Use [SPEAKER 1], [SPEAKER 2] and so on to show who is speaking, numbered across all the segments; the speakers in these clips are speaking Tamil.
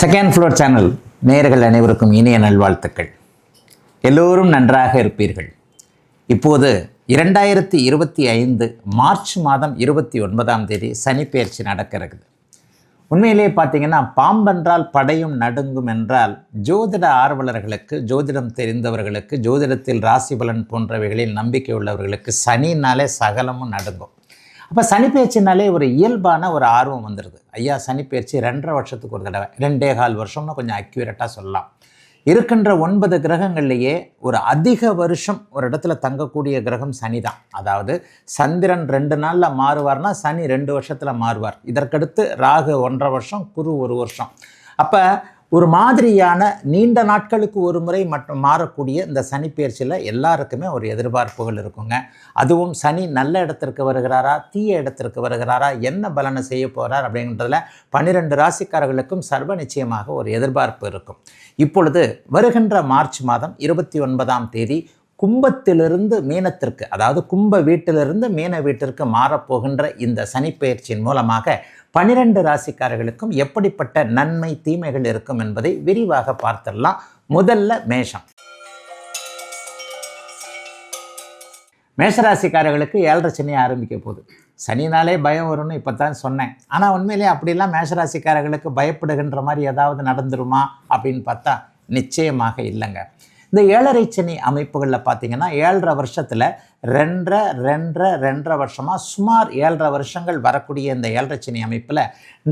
[SPEAKER 1] செகண்ட் ஃப்ளோர் சேனல் நேர்கள் அனைவருக்கும் இனிய நல்வாழ்த்துக்கள். எல்லோரும் நன்றாக இருப்பீர்கள். இப்போது இரண்டாயிரத்தி இருபத்தி ஐந்து மார்ச் மாதம் இருபத்தி ஒன்பதாம் தேதி சனிப்பெயர்ச்சி நடக்கிறது. உண்மையிலேயே பார்த்தீங்கன்னா பாம்பென்றால் படையும் நடுங்கும் என்றால் ஜோதிட ஆர்வலர்களுக்கு ஜோதிடம் தெரிந்தவர்களுக்கு ஜோதிடத்தில் ராசி பலன் போன்றவைகளில் நம்பிக்கை உள்ளவர்களுக்கு சனினாலே சகலமும் நடுங்கும். அப்போ சனிப்பெயர்ச்சினாலே ஒரு இயல்பான ஒரு ஆர்வம் வந்துடுது ஐயா சனிப்பெயர்ச்சி ரெண்டரை வருஷத்துக்கு ஒரு தடவை. ரெண்டே கால் வருஷம்னு கொஞ்சம் அக்யூரேட்டாக சொல்லலாம். இருக்கின்ற ஒன்பது கிரகங்கள்லேயே ஒரு அதிக வருஷம் ஒரு இடத்துல தங்கக்கூடிய கிரகம் சனி தான் அதாவது சந்திரன் ரெண்டு நாளில் மாறுவார்னா சனி ரெண்டு வருஷத்தில் மாறுவார். இதற்கடுத்து ராகு ஒன்றரை வருஷம் குரு ஒரு வருஷம். அப்போ ஒரு மாதிரியான நீண்ட நாட்களுக்கு ஒரு முறை மட்டும் மாறக்கூடிய இந்த சனி பயிற்சியில் எல்லாருக்குமே ஒரு எதிர்பார்ப்புகள் இருக்குங்க. அதுவும் சனி நல்ல இடத்திற்கு வருகிறாரா தீய இடத்திற்கு வருகிறாரா என்ன பலனை செய்ய போகிறார் அப்படின்றதுல பன்னிரெண்டு ராசிக்காரர்களுக்கும் சர்வ நிச்சயமாக ஒரு எதிர்பார்ப்பு இருக்கும். இப்பொழுது வருகின்ற மார்ச் மாதம் இருபத்தி ஒன்பதாம் தேதி கும்பத்திலிருந்து மீனத்திற்கு அதாவது கும்ப வீட்டிலிருந்து மீன வீட்டிற்கு மாறப்போகின்ற இந்த சனிப்பெயர்ச்சியின் மூலமாக பனிரெண்டு ராசிக்காரர்களுக்கும் எப்படிப்பட்ட நன்மை தீமைகள் இருக்கும் என்பதை விரிவாக பார்த்துடலாம். முதல்ல மேஷம். மேஷராசிக்காரர்களுக்கு ஏழரை சனி ஆரம்பிக்க போகுது. சனினாலே பயம் வரும்னு இப்போ தான் சொன்னேன். ஆனால் உண்மையிலே அப்படிலாம் மேஷராசிக்காரர்களுக்கு பயப்படுகின்ற மாதிரி ஏதாவது நடந்துருமா அப்படின்னு பார்த்தா நிச்சயமாக இல்லைங்க. இந்த ஏழரை சென்னை அமைப்புகளில் பார்த்தீங்கன்னா ஏழரை வருஷத்தில் ரெண்டரை ரெண்டரை ரெண்டரை வருஷமாக சுமார் ஏழரை வருஷங்கள் வரக்கூடிய இந்த ஏழரை சனி அமைப்பில்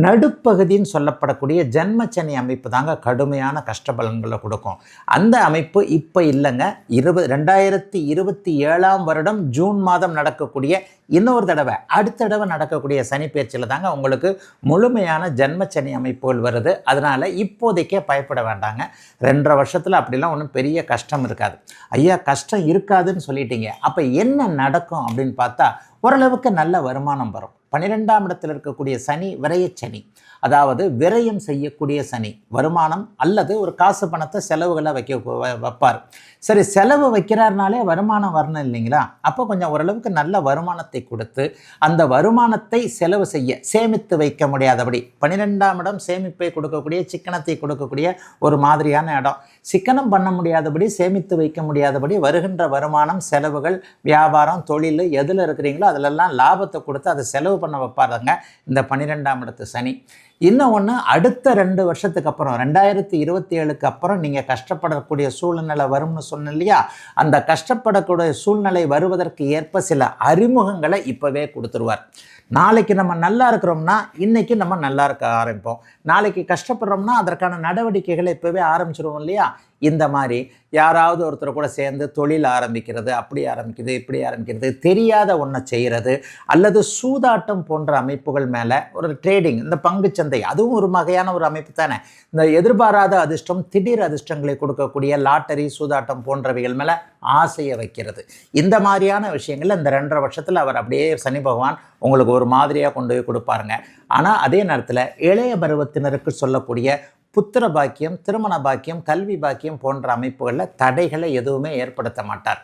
[SPEAKER 1] நடுப்பகுதின்னு சொல்லப்படக்கூடிய ஜென்மச்சனி அமைப்பு தாங்க கடுமையான கஷ்டபலன்களை கொடுக்கும். அந்த அமைப்பு இப்போ இல்லைங்க. இருபது ரெண்டாயிரத்தி இருபத்தி ஏழாம் வருடம் ஜூன் மாதம் நடக்கக்கூடிய இன்னொரு தடவை அடுத்த தடவை நடக்கக்கூடிய சனி பயிற்சியில் தாங்க உங்களுக்கு முழுமையான ஜென்மச்சனி அமைப்புகள் வருது. அதனால் இப்போதைக்கே பயப்பட வேண்டாங்க. ரெண்டரை வருஷத்தில் அப்படிலாம் ஒன்றும் பெரிய கஷ்டம் இருக்காது. ஐயா கஷ்டம் இருக்காதுன்னு சொல்லிட்டீங்க. அப்போ என்ன நடக்கும் அப்படின்னு பார்த்தா ஓரளவுக்கு நல்ல வருமானம் வரும். பன்னிரெண்டாம் இடத்தில் இருக்கக்கூடிய சனி விரயச்சனி அதாவது விரயம் செய்யக்கூடிய சனி வருமானம் அல்லது ஒரு காசு பணத்தை செலவுகளை வைக்க வ- வைப்பார். சரி செலவு வைக்கிறாருனாலே வருமானம் வரணும் இல்லைங்களா? அப்போ கொஞ்சம் ஓரளவுக்கு நல்ல வருமானத்தை கொடுத்து அந்த வருமானத்தை செலவு செய்ய சேமித்து வைக்க முடியாதபடி பன்னிரெண்டாம் இடம் சேமிப்பை கொடுக்கக்கூடிய சிக்கனத்தை கொடுக்கக்கூடிய ஒரு மாதிரியான இடம். சிக்கனம் பண்ண முடியாதபடி சேமித்து வைக்க முடியாதபடி வருகின்ற வருமானம் செலவுகள் வியாபாரம் தொழில் எதில் இருக்கிறீங்களோ அதிலெல்லாம் லாபத்தை கொடுத்து அதை செலவு பண்ண வைப்பாருங்க இந்த பன்னிரெண்டாம் இடத்து சனி. இன்னும் ஒன்று அடுத்த ரெண்டு வருஷத்துக்கு அப்புறம் ரெண்டாயிரத்தி இருபத்தி ஏழுக்கு அப்புறம் நீங்கள் கஷ்டப்படக்கூடிய சூழ்நிலை வரும்னு சொன்னேன் இல்லையா? அந்த கஷ்டப்படக்கூடிய சூழ்நிலை வருவதற்கு ஏற்ப சில அறிமுகங்களை இப்போவே கொடுத்துருவார். நாளைக்கு நம்ம நல்லா இருக்கிறோம்னா இன்றைக்கி நம்ம நல்லா இருக்க ஆரம்பிப்போம். நாளைக்கு கஷ்டப்படுறோம்னா அதற்கான நடவடிக்கைகளை இப்போவே ஆரம்பிச்சிருவோம் இல்லையா? இந்த மாதிரி யாராவது ஒருத்தர் கூட சேர்ந்து தொழில் ஆரம்பிக்கிறது அப்படி ஆரம்பிக்கிறது இப்படி ஆரம்பிக்கிறது தெரியாத ஒன்றை செய்கிறது அல்லது சூதாட்டம் போன்ற அமைப்புகள் மேலே ஒரு ட்ரேடிங் இந்த பங்குச்சந்தை அதுவும் ஒரு வகையான ஒரு அமைப்பு தானே? இந்த எதிர்பாராத அதிர்ஷ்டம் திடீர் அதிர்ஷ்டங்களை கொடுக்கக்கூடிய லாட்டரி சூதாட்டம் போன்றவைகள் மேலே ஆசையை வைக்கிறது. இந்த மாதிரியான விஷயங்கள் இந்த ரெண்டரை வருஷத்தில் அவர் அப்படியே சனி பகவான் உங்களுக்கு ஒரு மாதிரியாக கொண்டு போய் கொடுப்பாருங்க. ஆனால் அதே நேரத்தில் இளைய பருவத்தினருக்கு சொல்லக்கூடிய புத்திர பாக்கியம் திருமண பாக்கியம் கல்வி பாக்கியம் போன்ற அமைப்புகளில் தடைகளை எதுவுமே ஏற்படுத்த மாட்டார்.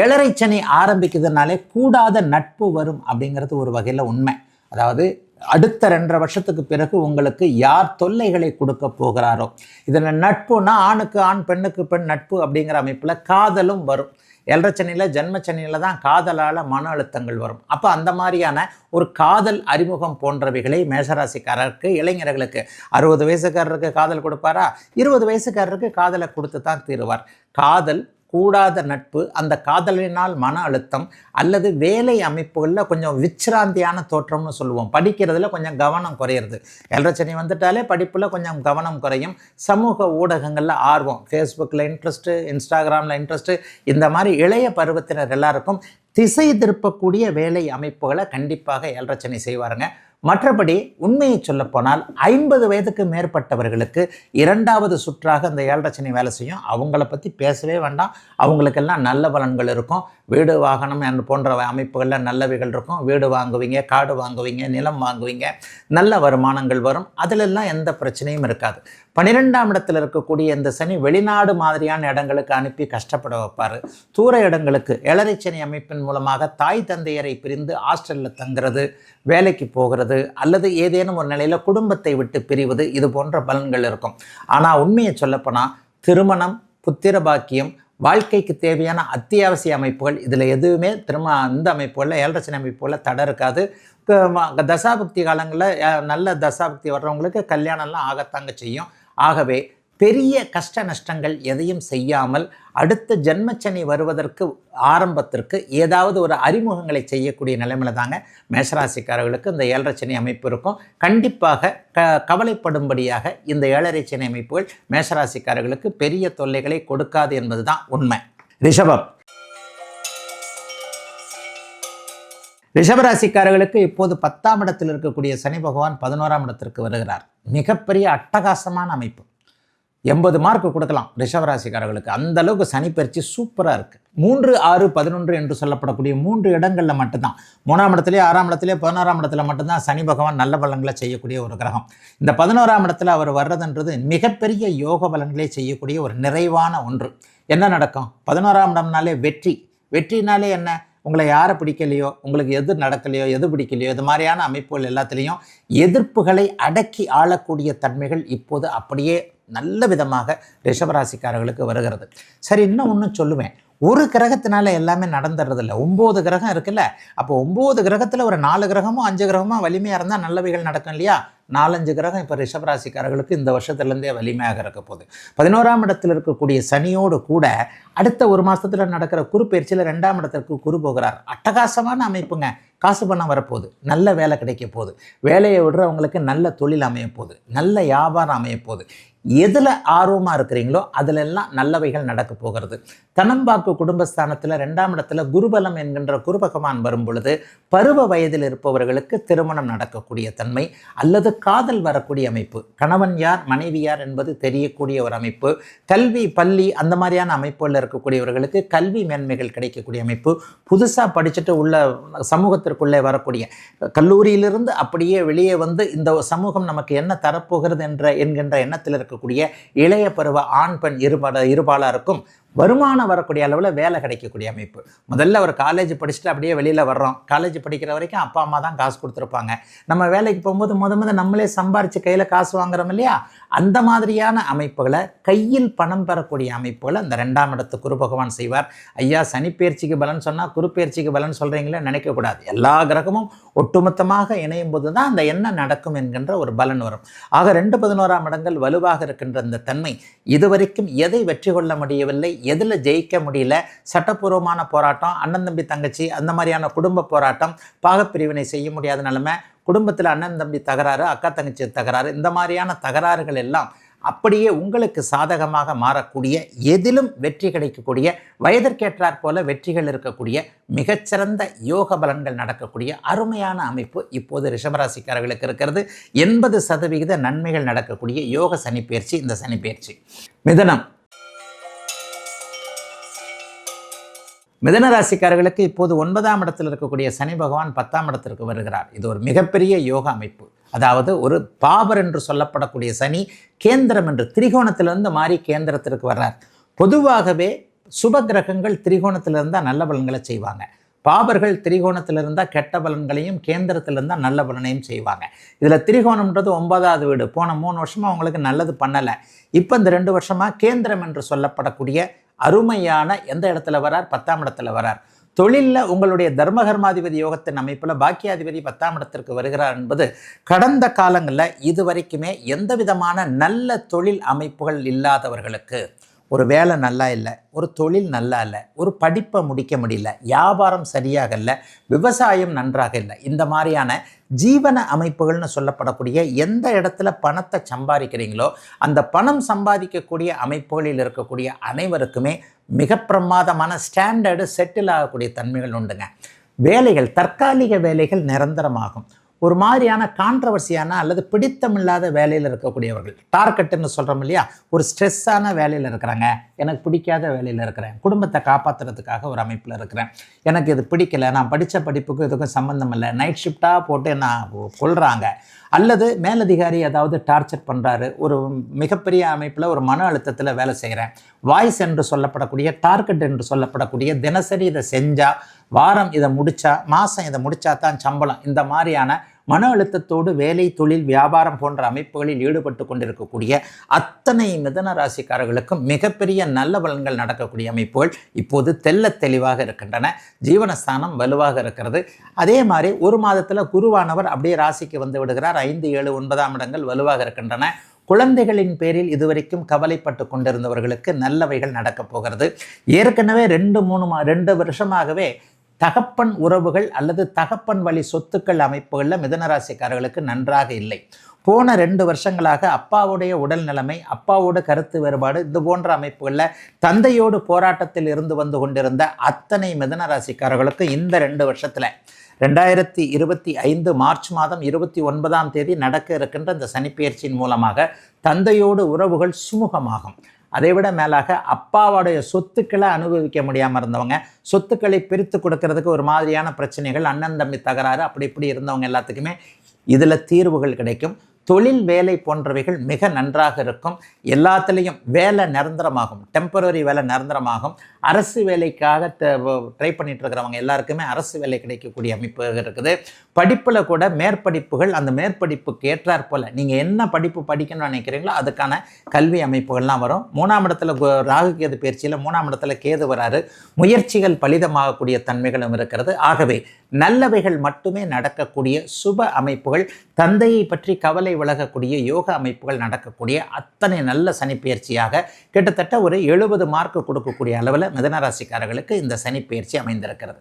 [SPEAKER 1] ஏழரை சனி ஆரம்பிக்கிறதுனாலே கூடாத நட்பு வரும் அப்படிங்கிறது ஒரு வகையில் உண்மை. அதாவது அடுத்த ரெண்டரை வருஷத்துக்கு பிறகு உங்களுக்கு யார் தொல்லைகளை கொடுக்க போகிறாரோ. இதில் நட்புனா ஆணுக்கு ஆண் பெண்ணுக்கு பெண் நட்பு அப்படிங்கிற அமைப்பில் காதலும் வரும். எல்ரச்சனையில் ஜென்மச்சனையில் தான் காதலால் மன அழுத்தங்கள் வரும். அப்போ அந்த மாதிரியான ஒரு காதல் அறிமுகம் போன்றவைகளை மேஷராசிக்காரருக்கு இளைஞர்களுக்கு அறுபது வயசுக்காரருக்கு காதல் கொடுப்பாரா? இருபது வயசுக்காரருக்கு காதலை கொடுத்து தான் தீருவார். காதல் கூடாத நட்பு அந்த காதலினால் மன அழுத்தம் அல்லது வேலை அமைப்புகளில் கொஞ்சம் விச்சிராந்தியான தோற்றம்னு சொல்லுவோம். படிக்கிறதுல கொஞ்சம் கவனம் குறையிறது. எல்ரச்சனி வந்துட்டாலே படிப்பில் கொஞ்சம் கவனம் குறையும். சமூக ஊடகங்களில் ஆர்வம் ஃபேஸ்புக்கில் இன்ட்ரெஸ்ட்டு இன்ஸ்டாகிராமில் இன்ட்ரெஸ்ட்டு இந்த மாதிரி இளைய பருவத்தினர் எல்லாருக்கும் திசை திருப்பக்கூடிய வேலை அமைப்புகளை கண்டிப்பாக ஏழரச்சனை செய்வாருங்க. மற்றபடி உண்மையை சொல்லப்போனால் ஐம்பது வயதுக்கு மேற்பட்டவர்களுக்கு இரண்டாவது சுற்றாக இந்த ஏழரச்சனை வேலை செய்யும். அவங்கள பற்றி பேசவே வேண்டாம். அவங்களுக்கெல்லாம் நல்ல பலன்கள் இருக்கும். வீடு வாகனம் என்று போன்ற அமைப்புகளில் நல்லவைகள் இருக்கும். வீடு வாங்குவீங்க காடு வாங்குவீங்க நிலம் வாங்குவீங்க நல்ல வருமானங்கள் வரும். அதிலெல்லாம் எந்த பிரச்சனையும் இருக்காது. பன்னிரெண்டாம் இடத்தில் இருக்கக்கூடிய இந்த சனி வெளிநாடு மாதிரியான இடங்களுக்கு அனுப்பி கஷ்டப்பட வைப்பார். தூர இடங்களுக்கு ஏழரை சனி அமைப்பின் மூலமாக தாய் தந்தையரை பிரிந்து ஹாஸ்டலில் தங்குறது வேலைக்கு போகிறது அல்லது ஏதேனும் ஒரு நிலையில் குடும்பத்தை விட்டு பிரிவது இது போன்ற பலன்கள் இருக்கும். ஆனால் உண்மையை சொல்லப்போனால் திருமணம் புத்திர பாக்கியம் வாழ்க்கைக்கு தேவையான அத்தியாவசிய அமைப்புகள் இதில் எதுவுமே திரும்ப இந்த அமைப்புகளில் ஏழரசனை அமைப்புகளில் தடை இருக்காது. தசாபக்தி காலங்களில் நல்ல தசாபக்தி வர்றவங்களுக்கு கல்யாணம்லாம் ஆகத்தாங்க செய்யும். ஆகவே பெரிய கஷ்ட நஷ்டங்கள் எதையும் செய்யாமல் அடுத்த ஜென்மச்சனி வருவதற்கு ஆரம்பத்திற்கு ஏதாவது ஒரு அறிமுகங்களை செய்யக்கூடிய நிலைமையில தாங்க மேஷராசிக்காரர்களுக்கு இந்த ஏழரை சனி அமைப்பு இருக்கும். கண்டிப்பாக க கவலைப்படும்படியாக இந்த ஏழரை சனி அமைப்புகள் மேஷராசிக்காரர்களுக்கு பெரிய தொல்லைகளை கொடுக்காது என்பது தான் உண்மை. ரிஷபம். ரிஷபராசிக்காரர்களுக்கு இப்போது பத்தாம் இடத்தில் இருக்கக்கூடிய சனி பகவான் பதினோராம் இடத்திற்கு வருகிறார். மிகப்பெரிய அட்டகாசமான அமைப்பு. எண்பது மார்க் கொடுக்கலாம் ரிஷவராசிக்காரர்களுக்கு. அந்த அளவுக்கு சனிப்பயிற்சி சூப்பராக இருக்குது மூன்று ஆறு பதினொன்று என்று சொல்லப்படக்கூடிய மூன்று இடங்களில் மட்டும்தான். மூணாம் இடத்துலேயே ஆறாம் இடத்துலேயே பதினோராம் இடத்துல மட்டும்தான் சனி பகவான் நல்ல பலன்களை செய்யக்கூடிய ஒரு கிரகம். இந்த பதினோராம் இடத்துல அவர் வர்றதுன்றது மிகப்பெரிய யோக பலன்களை செய்யக்கூடிய ஒரு நிறைவான ஒன்று. என்ன நடக்கும்? பதினோராம் இடம்னாலே வெற்றி. வெற்றினாலே என்ன? உங்களை யாரை பிடிக்கலையோ உங்களுக்கு எது நடக்கலையோ எது பிடிக்கலையோ இது மாதிரியான அமைப்புகள் எல்லாத்துலேயும் எதிர்ப்புகளை அடக்கி ஆளக்கூடிய தன்மைகள் இப்போது அப்படியே நல்ல விதமாக ரிஷபராசிக்காரர்களுக்கு வருகிறது. சரி இன்னும் ஒன்று சொல்லுவேன். ஒரு கிரகத்தினால எல்லாமே நடந்துடுறதில்ல ஒம்பது கிரகம் இருக்குல்ல? அப்போ ஒம்பது கிரகத்தில் ஒரு நாலு கிரகமோ அஞ்சு கிரகமோ வலிமையாக இருந்தால் நல்லவைகள் நடக்கும் இல்லையா? நாலஞ்சு கிரகம் இப்போ ரிஷபராசிக்காரர்களுக்கு இந்த வருஷத்துலேருந்தே வலிமையாக இருக்க போகுது. பதினோராம் இடத்தில் இருக்கக்கூடிய சனியோடு கூட அடுத்த ஒரு மாதத்தில் நடக்கிற குரு பயிற்சியில் ரெண்டாம் இடத்திற்கு குரு போகிறார். அட்டகாசமான அமைப்புங்க. காசு பணம் வரப்போகுது. நல்ல வேலை கிடைக்க போகுது. வேலையை விடுறவங்களுக்கு நல்ல தொழில் அமைய போகுது. நல்ல வியாபாரம் அமைய போகுது. எதில் ஆர்வமாக இருக்கிறீங்களோ அதிலெல்லாம் நல்லவைகள் நடக்க போகிறது. தனம்பாக்கு குடும்பஸ்தானத்தில் ரெண்டாம் இடத்துல குருபலம் என்கின்ற குரு பகவான் வரும் பொழுது பருவ வயதில் இருப்பவர்களுக்கு திருமணம் நடக்கக்கூடிய தன்மை அல்லது காதல் வரக்கூடிய அமைப்பு. கணவன் யார் மனைவி யார் என்பது தெரியக்கூடிய ஒரு அமைப்பு. கல்வி பள்ளி அந்த மாதிரியான அமைப்புகளில் இருக்கக்கூடியவர்களுக்கு கல்வி மேன்மைகள் கிடைக்கக்கூடிய அமைப்பு. புதுசாக படிச்சுட்டு உள்ள சமூகத்திற்குள்ளே வரக்கூடிய கல்லூரியிலிருந்து அப்படியே வெளியே வந்து இந்த சமூகம் நமக்கு என்ன தரப்போகிறது என்ற என்கின்ற எண்ணத்தில் இருக்கக்கூடிய இளைய பருவ ஆண் பெண் இருபால இருபாலாருக்கும் வருமானம் வரக்கூடிய அளவில் வேலை கிடைக்கக்கூடிய அமைப்பு. முதல்ல ஒரு காலேஜ் படிச்சுட்டு அப்படியே வெளியில் வர்றோம். காலேஜ் படிக்கிற வரைக்கும் அப்பா அம்மா தான் காசு கொடுத்துருப்பாங்க. நம்ம வேலைக்கு போகும்போது முத முத நம்மளே சம்பாரித்து கையில் காசு வாங்குறோம் இல்லையா? அந்த மாதிரியான அமைப்புகளை கையில் பணம் பெறக்கூடிய அமைப்புகளை அந்த ரெண்டாம் இடத்து குரு பகவான் செய்வார். ஐயா சனிப்பயிற்சிக்கு பலன் சொன்னால் குருப்பெயர்ச்சிக்கு பலன் சொல்கிறீங்களே நினைக்கக்கூடாது எல்லா கிரகமும் ஒட்டுமொத்தமாக இணையும் போது தான் அந்த என்ன நடக்கும் என்கின்ற ஒரு பலன் வரும். ஆக ரெண்டு பதினோராம் இடங்கள் வலுவாக இருக்கின்ற அந்த தன்மை இதுவரைக்கும் எதை வெற்றி கொள்ள முடியவில்லை எதில் ஜெயிக்க முடியல சட்டப்பூர்வமான போராட்டம் அண்ணன் தம்பி தங்கச்சி அந்த மாதிரியான குடும்ப போராட்டம் பாகப்பிரிவினை செய்ய முடியாத நிலைமை குடும்பத்தில் அண்ணன் தம்பி தகராறு அக்கா தங்கச்சி தகராறு இந்த மாதிரியான தகராறுகள் எல்லாம் அப்படியே உங்களுக்கு சாதகமாக மாறக்கூடிய எதிலும் வெற்றி கிடைக்கக்கூடிய வயதிற்கேற்றாற் போல வெற்றிகள் இருக்கக்கூடிய மிகச்சிறந்த யோக பலன்கள் நடக்கக்கூடிய அருமையான அமைப்பு இப்போது ரிஷபராசிக்காரர்களுக்கு இருக்கிறது. எண்பது சதவிகித நன்மைகள் நடக்கக்கூடிய யோக சனிப்பெயர்ச்சி இந்த சனிப்பெயர்ச்சி. மிதனம். மிதன ராசிக்காரர்களுக்கு இப்போது ஒன்பதாம் இடத்தில் இருக்கக்கூடிய சனி பகவான் பத்தாம் இடத்திற்கு வருகிறார். இது ஒரு மிகப்பெரிய யோக அமைப்பு. அதாவது ஒரு பாபர் என்று சொல்லப்படக்கூடிய சனி கேந்திரம் என்று திரிகோணத்திலிருந்து மாறி கேந்திரத்திற்கு வர்றார். பொதுவாகவே சுப கிரகங்கள் திரிகோணத்தில் இருந்தால் நல்ல பலன்களை செய்வாங்க. பாபர்கள் திரிகோணத்தில் இருந்தால் கெட்ட பலன்களையும் கேந்திரத்தில் இருந்தால் நல்ல பலனையும் செய்வாங்க. இதில் திரிகோணம்ன்றது ஒன்பதாவது வீடு. போன மூணு வருஷமாக அவங்களுக்கு நல்லது பண்ணலை. இப்போ இந்த ரெண்டு வருஷமாக கேந்திரம் என்று சொல்லப்படக்கூடிய அருமையான எந்த இடத்துல வரார்? பத்தாம் இடத்துல வரார். தொழிலில் உங்களுடைய தர்மகர்மாதிபதி யோகத்தின் அமைப்பில் பாக்கியாதிபதி பத்தாம் இடத்திற்கு வருகிறார் என்பது கடந்த காலங்களில் இது வரைக்குமே எந்த விதமான நல்ல தொழில் அமைப்புகள் இல்லாதவர்களுக்கு ஒரு வேலை நல்லா இல்லை ஒரு தொழில் நல்லா இல்லை ஒரு படிப்பை முடிக்க முடியல வியாபாரம் சரியாக இல்லை விவசாயம் நன்றாக இல்லை இந்த மாதிரியான ஜீவன அமைப்புகள்னு சொல்லப்படக்கூடிய எந்த இடத்துல பணத்தை சம்பாதிக்கிறீங்களோ அந்த பணம் சம்பாதிக்கக்கூடிய அமைப்புகளில் இருக்கக்கூடிய அனைவருக்குமே மிக பிரமாதமான ஸ்டாண்டர்டு செட்டில் ஆகக்கூடிய தன்மைகள் உண்டுங்க. வேலைகள் தற்காலிக வேலைகள் நிரந்தரமாகும். ஒரு மாதிரியான கான்ட்ரவர்சியான அல்லது பிடித்தமில்லாத வேலையில் இருக்கக்கூடியவர்கள். டார்கெட்டுன்னு சொல்கிறோம் இல்லையா? ஒரு ஸ்ட்ரெஸ்ஸான வேலையில் இருக்கிறாங்க. எனக்கு பிடிக்காத வேலையில் இருக்கிறேன். குடும்பத்தை காப்பாற்றுறதுக்காக ஒரு அமைப்பில் இருக்கிறேன். எனக்கு இது பிடிக்கல. நான் படித்த படிப்புக்கும் இதுக்கும் சம்மந்தம் இல்லை. நைட் ஷிஃப்டாக போட்டு என்ன கொள்கிறாங்க அல்லது மேலதிகாரி ஏதாவது டார்ச்சர் பண்ணுறாரு ஒரு மிகப்பெரிய அமைப்பில் ஒரு மன அழுத்தத்தில் வேலை செய்கிறேன் வாய்ஸ் என்று சொல்லப்படக்கூடிய டார்கெட் என்று சொல்லப்படக்கூடிய தினசரி இதை செஞ்சால் வாரம் இதை முடித்தா மாதம் இதை முடித்தா தான் சம்பளம். இந்த மாதிரியான மன அழுத்தத்தோடு வேலை தொழில் வியாபாரம் போன்ற அமைப்புகளில் ஈடுபட்டு கொண்டிருக்கக்கூடிய அத்தனை மிதன ராசிக்காரர்களுக்கும் மிகப்பெரிய நல்ல பலன்கள் நடக்கக்கூடிய அமைப்புகள் இப்போது தெல்ல தெளிவாக இருக்கின்றன. ஜீவனஸ்தானம் வலுவாக இருக்கிறது. அதே மாதிரி ஒரு மாதத்தில் குருவானவர் அப்படியே ராசிக்கு வந்து விடுகிறார். ஐந்து ஏழு ஒன்பதாம் இடங்கள் வலுவாக இருக்கின்றன. குழந்தைகளின் பேரில் இதுவரைக்கும் கவலைப்பட்டு கொண்டிருந்தவர்களுக்கு நல்லவைகள் நடக்கப் போகிறது. ஏற்கனவே ரெண்டு மூணு மா ரெண்டு வருஷமாகவே தகப்பன் உறவுகள் அல்லது தகப்பன் வழி சொத்துக்கள் அமைப்புகளில் மிதனராசிக்காரர்களுக்கு நன்றாக இல்லை. போன ரெண்டு வருஷங்களாக அப்பாவுடைய உடல் நிலைமை அப்பாவோட கருத்து வேறுபாடு இது போன்ற அமைப்புகளில் தந்தையோடு போராட்டத்தில் இருந்து வந்து கொண்டிருந்த அத்தனை மிதனராசிக்காரர்களுக்கு இந்த ரெண்டு வருஷத்தில் ரெண்டாயிரத்தி இருபத்தி ஐந்து மார்ச் மாதம் இருபத்தி ஒன்பதாம் தேதி நடக்க இருக்கின்ற இந்த சனிப்பெயர்ச்சியின் மூலமாக தந்தையோடு உறவுகள் சுமூகமாகும். அதை விட மேலாக அப்பாவோடைய சொத்துக்களை அனுபவிக்க முடியாமல் இருந்தவங்க சொத்துக்களை பிரித்து கொடுக்கறதுக்கு ஒரு மாதிரியான பிரச்சனைகள் அண்ணன் தம்பி தகராறு அப்படி இப்படி இருந்தவங்க எல்லாத்துக்குமே இதில் தீர்வுகள் கிடைக்கும். தொழில் வேலை போன்றவைகள் மிக நன்றாக இருக்கும். எல்லாத்துலேயும் வேலை நிரந்தரமாகும். டெம்பரரி வேலை நிரந்தரமாகும். அரசு வேலைக்காக ட்ரை பண்ணிட்டு இருக்கிறவங்க எல்லாருக்குமே அரசு வேலை கிடைக்கக்கூடிய அமைப்பு இருக்குது. படிப்பில் கூட மேற்படிப்புகள் அந்த மேற்படிப்புக்கு ஏற்றாற் போல் நீங்கள் என்ன படிப்பு படிக்கணும்னு நினைக்கிறீங்களோ அதுக்கான கல்வி அமைப்புகள்லாம் வரும். மூணாம் இடத்துல ராகு கேது பயிற்சியில் மூணாம் இடத்துல கேது வராரு. முயற்சிகள் பலிதமாகக்கூடிய தன்மைகளும் இருக்கிறது. ஆகவே நல்லவைகள் மட்டுமே நடக்கக்கூடிய சுப அமைப்புகள் தந்தையை பற்றி கவலை விலகக்கூடிய யோக அமைப்புகள் நடக்கக்கூடிய அத்தனை நல்ல சனிப்பெயர்ச்சியாக கிட்டத்தட்ட ஒரு எழுபது மார்க் கொடுக்கக்கூடிய அளவில் மிதனராசிக்காரர்களுக்கு இந்த சனி பயிற்சி அமைந்திருக்கிறது.